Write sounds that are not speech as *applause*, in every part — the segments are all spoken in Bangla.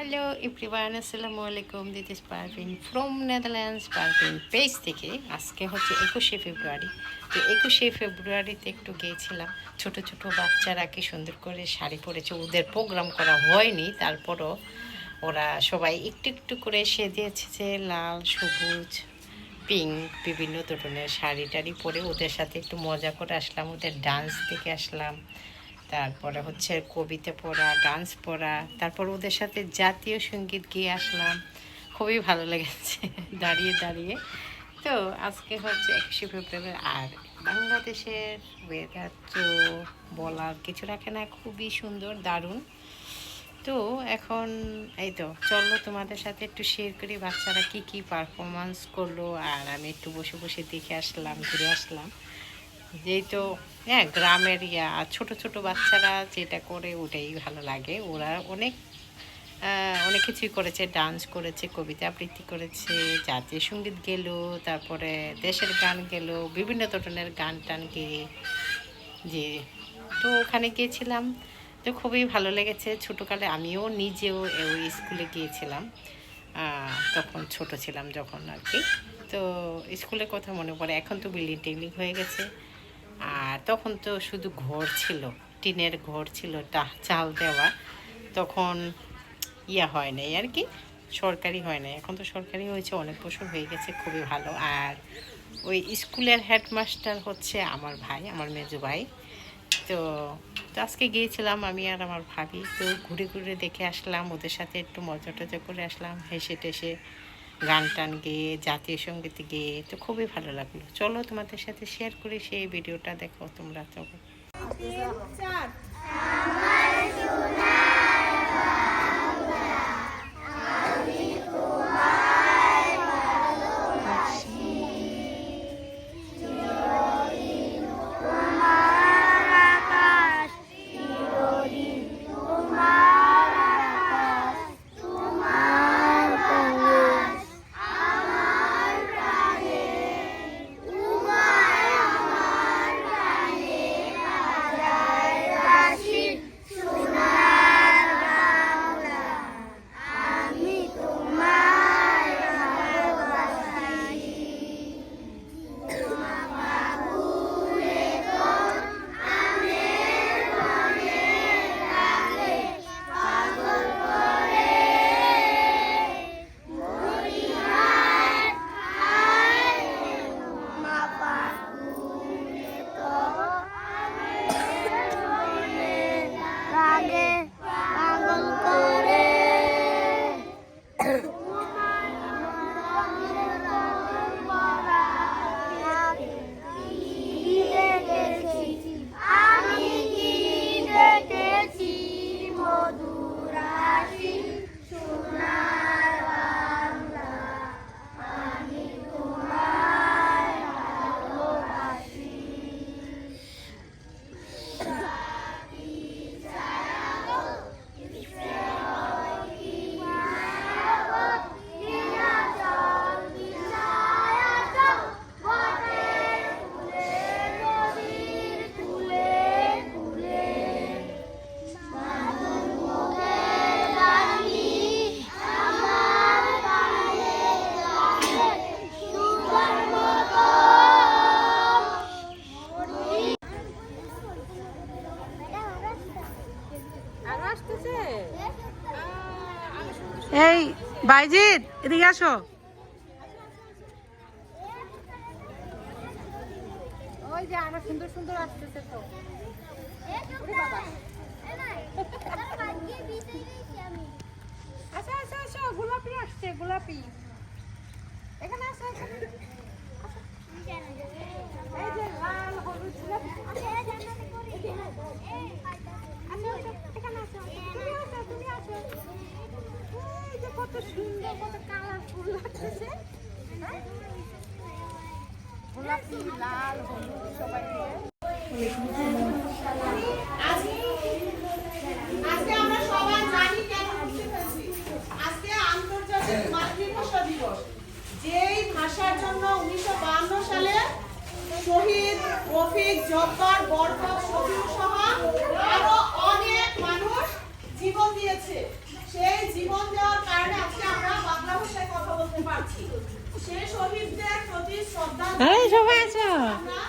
হ্যালো এভরিওয়ান আসসালামু আলাইকুম this is Parveen from Netherlands Parveen page থেকে আজকে হচ্ছে একুশে ফেব্রুয়ারি। তো একুশে ফেব্রুয়ারিতে একটু গিয়েছিলাম। ছোট ছোট বাচ্চারা কি সুন্দর করে শাড়ি পরেছে। ওদের প্রোগ্রাম করা হয়নি। তারপরও ওরা সবাই একটু একটু করে সেজেছে যে লাল, সবুজ পিঙ্ক বিভিন্ন ধরনের শাড়ি টাড়ি পরে ওদের সাথে একটু মজা করে আসলাম। ওদের ডান্স দেখে আসলাম। তারপরে হচ্ছে কবিতা পড়া ডান্স পড়া, তারপর ওদের সাথে জাতীয় সংগীত গিয়ে আসলাম। খুবই ভালো লেগেছে *laughs* দাঁড়িয়ে দাঁড়িয়ে। তো আজকে হচ্ছে একুশে ফেব্রুয়ারি, আর বাংলাদেশের ওয়েদার তো বলার কিছু রাখে না, খুবই সুন্দর, দারুণ। তো এখন এই তো, চলো তোমাদের সাথে একটু শেয়ার করি, বাচ্চারা কি কি পারফরমেন্স করল, আর আমি একটু বসে বসে দেখে আসলাম, ঘুরে আসলাম। যেহেতু হ্যাঁ গ্রামের ইয়া, ছোট ছোট বাচ্চারা যেটা করে ওটাই ভালো লাগে। ওরা অনেক অনেক কিছুই করেছে। ডান্স করেছে, কবিতা আবৃত্তি করেছে, জাতীয় সংগীত গেল, তারপরে দেশের গান গেল, বিভিন্ন ধরনের গান টান গেয়ে যে, তো ওখানে গিয়েছিলাম। তো খুবই ভালো লেগেছে। ছোটোকালে আমিও নিজেও ওই স্কুলে গিয়েছিলাম। তখন ছোট ছিলাম যখন আর কি। তো স্কুলের কথা মনে পড়ে। এখন তো বিল্ডিং টিল্ডিং হয়ে গেছে। আর তখন তো শুধু ঘর ছিল, টিনের ঘর ছিল চাল দেওয়া। তখন ইয়া হয় নাই আর কি, সরকারি হয় নাই। এখন তো সরকারি হয়েছে, অনেক বছর হয়ে গেছে, খুবই ভালো। আর ওই স্কুলের হেডমাস্টার হচ্ছে আমার ভাই, আমার মেজো ভাই। তো তো আজকে গিয়েছিলাম আমি আর আমার ভাবি, তো ঘুরে ঘুরে দেখে আসলাম, ওদের সাথে একটু মজা টজা করে আসলাম হেসে টেসে গান টান গেয়ে, জাতীয় সংগীত গেয়ে, তো খুবই ভালো লাগল। চলো তোমাদের সাথে শেয়ার করে সেই ভিডিওটা দেখো তোমরা চলো এই বাইজিৎ এদিকে আসো ওই যে আরও সুন্দর সুন্দর আসতেছে তো আচ্ছা আচ্ছা আচ্ছা গোলাপি আসছে গোলাপি এখানে আসো এখানে। এই যে লাল হলুদ গোলাপি আসো, আসো, এখানে আসো। তুমি আসো, তুমি আসো। এই যে কত কালারফুল হ্যাঁ? গোলাপি, লাল আজকে আমরা সবাই জানি কেন আজকে আন্তর্জাতিক মাতৃভাষা দিবস। যেই ভাষার জন্য উনিশশো সালে শহীদ রফিক, জব্বার, বরকত, শফিউল সহ আরও অনেক মানুষ জীবন দিয়েছে। সেই জীবন দেওয়ার কারণে আজকে আমরা বাংলা ভাষায় কথা বলতে পারছি। সে শহীদদের প্রতি শ্রদ্ধা এই সবাই আছো? আমরা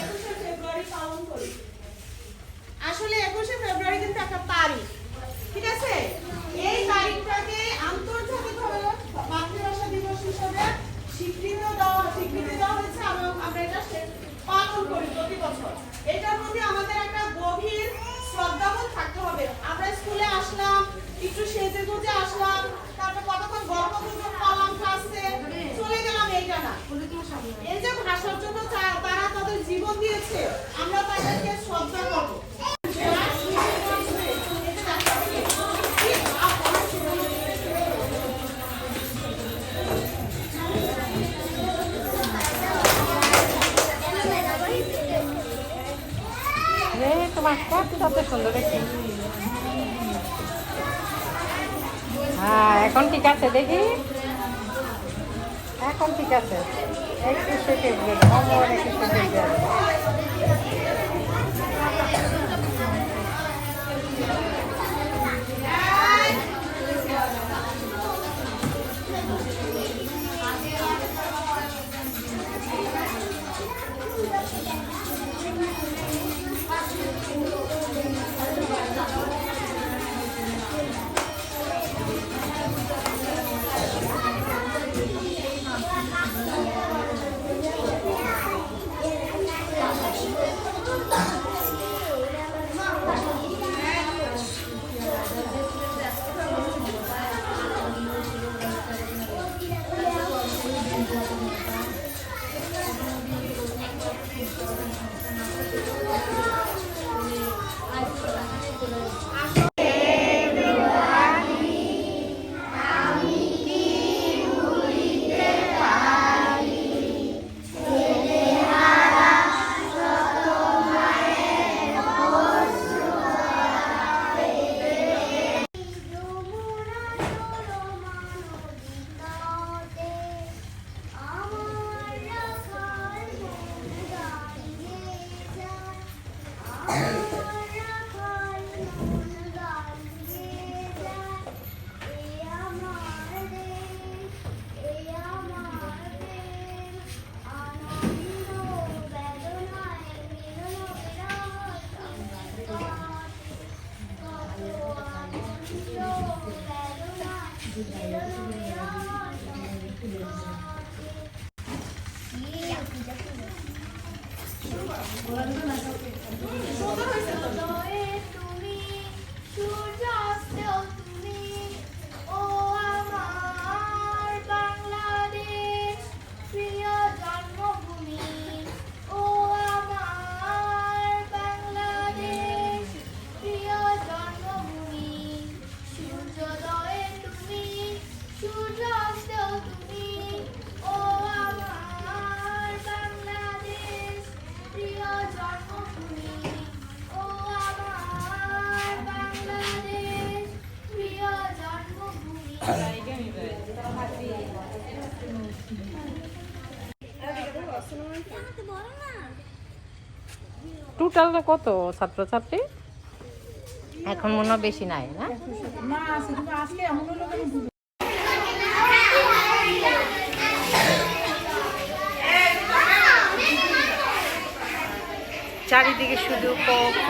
একুশে ফেব্রুয়ারি পালন করি। আসলে একুশে ফেব্রুয়ারি কিন্তু একটা তারিখ ঠিক আছে? এই তারিখটাকে আন্তর্জাতিকভাবে মাতৃভাষা দিবস হিসেবে স্বীকৃতি দেওয়া স্বীকৃতি দেওয়া হয়েছে আমরা এটা পালন করি প্রতি বছর। এটার প্রতি আমাদের একটা গভীর শ্রদ্ধাবোধ থাকতে হবে। আমরা স্কুলে আসলাম, একটু সেজে গুজে আসলাম, তারপর কতক্ষণ গল্প গুজব করলাম ক্লাসে চলে গেলাম এইটা না। এই যে ভাষার জন্য তারা তাদের জীবন দিয়েছে, আমরা তাদেরকে শ্রদ্ধা করব। তোমার কত সুন্দর হ্যাঁ এখন ঠিক আছে, দেখি। এখন ঠিক আছে। একটু অমর একুশে ফেব্রুয়ারি সুন্দর হয়েছে তো তুমি টোটাল কত ছাত্রছাত্রী? এখন মনে হয় বেশি নাই না? চারিদিকে শুধু ক খ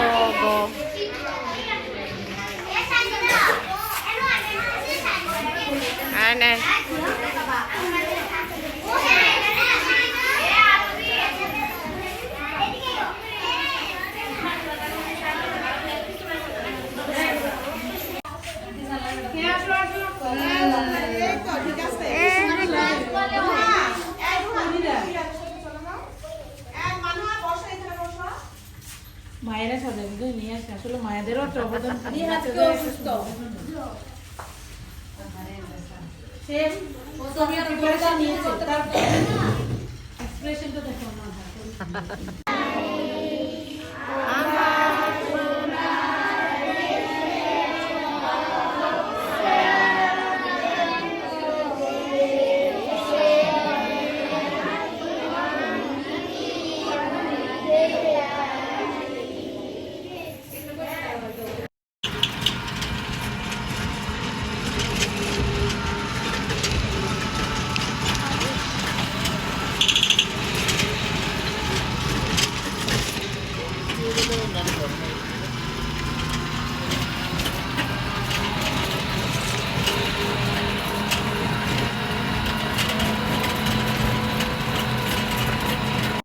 গ আর না এই তো, ঠিক আছে। হ্যাঁ, এই রুহা, এই মানুয়া, বসো, এখানে বসো। মায়েরা সাজাবে নিয়ে আসে আসলে মায়েদেরও একটা অবদান থাকে। সে